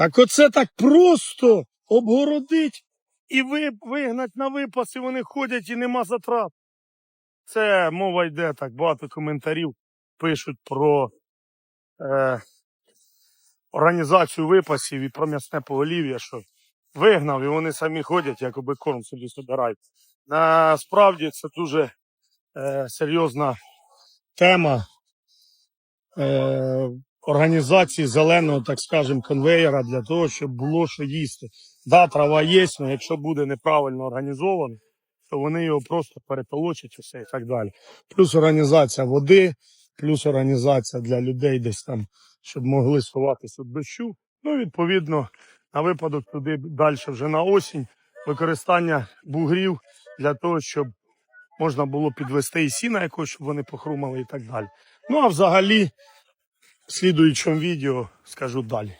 Так оце так просто обгородить і вигнать на випас, і вони ходять і нема затрат. Це мова йде так, багато коментарів пишуть про е, організацію випасів і про м'ясне поголів'я, що вигнав, і вони самі ходять, якоби корм собі збирають. Насправді це дуже е, серйозна тема е, організації зеленого, так скажемо, конвейера для того, щоб було що їсти. Да, трава є, але якщо буде неправильно організовано, то вони його просто перетолочать усе і так далі. Плюс організація води, плюс організація для людей десь там, щоб могли сховатися від дощу. Ну, відповідно, на випадок туди далі вже на осінь використання бугрів для того, щоб можна було підвести і сіна якось, щоб вони похрумали і так далі. Ну а взагалі, в слідуючому відео скажу далі.